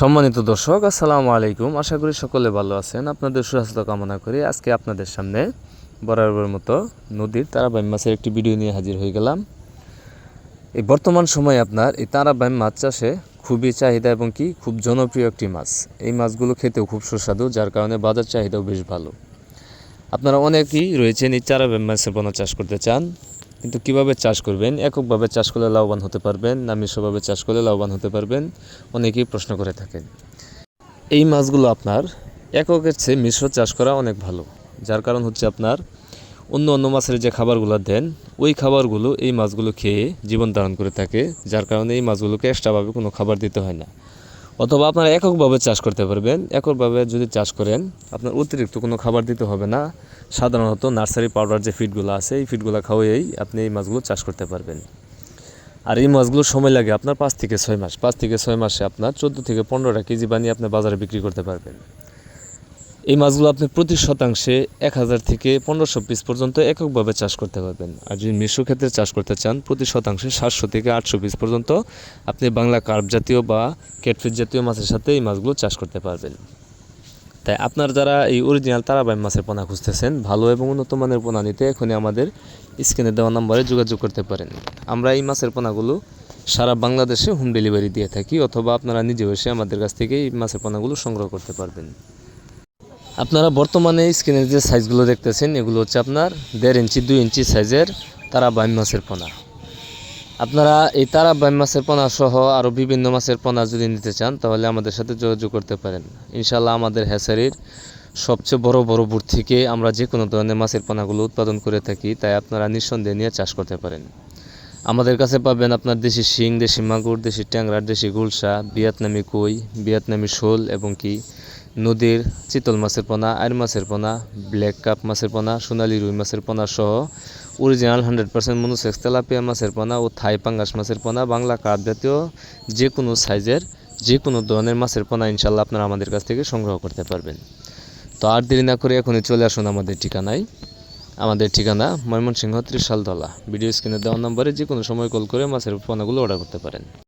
সম্মানিত দর্শক, আসসালামু আলাইকুম। আশা করি সকলে ভালো আছেন। আপনাদের সুস্বাস্থ্য কামনা করি আজকে আপনাদের সামনে বরাবর মতো নদীর তারাবাইম মাছের একটি ভিডিও নিয়ে হাজির হয়ে গেলাম। এই বর্তমান সময়ে আপনার এই তারাবাইম মাছ চাষে খুবই চাহিদা এবং কি খুব জনপ্রিয় একটি মাছ। এই মাছগুলো খেতেও খুব সুস্বাদু, যার কারণে বাজার চাহিদাও বেশ ভালো। আপনারা অনেকেই রয়েছেন এই তারাবাইম মাছের পোনা চাষ করতে চান। কিন্তু কীভাবে চাষ করবেন? এককভাবে চাষ করলে লাভবান হতে পারবেন, না মিশ্রভাবে চাষ করলে লাভবান হতে পারবেন? অনেকেই প্রশ্ন করে থাকেন। এই মাছগুলো আপনার এককের চেয়ে মিশ্র চাষ করা অনেক ভালো। যার কারণ হচ্ছে আপনার অন্য অন্য মাছের যে খাবারগুলো দেন, ওই খাবারগুলো এই মাছগুলো খেয়ে জীবন ধারণ করে থাকে। যার কারণে এই মাছগুলোকে এক্সট্রাভাবে কোনো খাবার দিতে হয় না। অথবা আপনারা এককভাবে চাষ করতে পারবেন। এককভাবে যদি চাষ করেন, আপনার অতিরিক্ত কোনো খাবার দিতে হবে না। সাধারণত নার্সারি পাউডার যে ফিডগুলো আছে, এই ফিডগুলো খাওয়াই আপনি এই মাছগুলো চাষ করতে পারবেন। আর এই মাছগুলো সময় লাগে আপনার পাঁচ থেকে ছয় মাস। পাঁচ থেকে ছয় মাসে আপনার চোদ্দ থেকে পনেরোটা কেজি বানিয়ে আপনি বাজারে বিক্রি করতে পারবেন। এই মাছগুলো আপনি প্রতি শতাংশে এক হাজার থেকে পনেরোশো পিস পর্যন্ত এককভাবে চাষ করতে পারবেন। আর যদি মিশ্র ক্ষেত্রে চাষ করতে চান, প্রতি শতাংশে সাতশো থেকে আটশো পিস পর্যন্ত আপনি বাংলা কার্প জাতীয় বা ক্যাটফিট জাতীয় মাছের সাথে এই মাছগুলো চাষ করতে পারবেন। তাই আপনার যারা এই অরিজিনাল তারাবাইম মাছের পোনা খুঁজতেছেন, ভালো এবং উন্নত মানের পোনা নিতে এখনই আমাদের স্ক্রিনে দেওয়া নাম্বারে যোগাযোগ করতে পারেন। আমরা এই মাছের পোনাগুলো সারা বাংলাদেশে হোম ডেলিভারি দিয়ে থাকি, অথবা আপনারা নিজেও এসে আমাদের কাছ থেকে এই মাছের পোনাগুলো সংগ্রহ করতে পারবেন। আপনারা বর্তমানে স্ক্রিনের যে সাইজগুলো দেখতেছেন, এগুলো হচ্ছে আপনার দেড় ইঞ্চি, দুই ইঞ্চি সাইজের তারা বাইম মাছের পোনা। আপনারা এই তারা বাইম মাছের পোনা সহ আরও বিভিন্ন মাছের পোনা যদি নিতে চান, তাহলে আমাদের সাথে যোগাযোগ করতে পারেন। ইনশাল্লাহ আমাদের হ্যাসারির সবচেয়ে বড় বড় বুট থেকে আমরা যে কোনো ধরনের মাছের পোনাগুলো উৎপাদন করে থাকি, তাই আপনারা নিঃসন্দেহে নিয়ে চাষ করতে পারেন। আমাদের কাছে পাবেন আপনার দেশি শিং, দেশি মাগুর, দেশি ট্যাংরা, দেশি গুলশা, ভিয়েতনামি কই, ভিয়েতনামি শোল এবং কি নদীর চিতল মাছের পোনা আইর মাছের পোনা ব্ল্যাক কাপ মাছের পোনা, সোনালি রুই মাছের পোনা সহ original hundred percent monosex tilapia মাছের পোনা ও থাই পাঙ্গাস মাছের পোনা, বাংলা কাপ জাতীয় যে কোনো সাইজের যে কোনো ধরনের মাছের পোনা ইনশাল্লাহ আপনারা আমাদের কাছ থেকে সংগ্রহ করতে পারবেন। তো আর দেরি না করে এখনই চলে আসুন আমাদের ঠিকানায়। আমাদের ঠিকানা ময়মনসিংহ ত্রিশালতলা। ভিডিও স্ক্রিনে দেওয়া নম্বরে যে কোনো সময় কল করে মাছের পোনাগুলো অর্ডার করতে পারেন।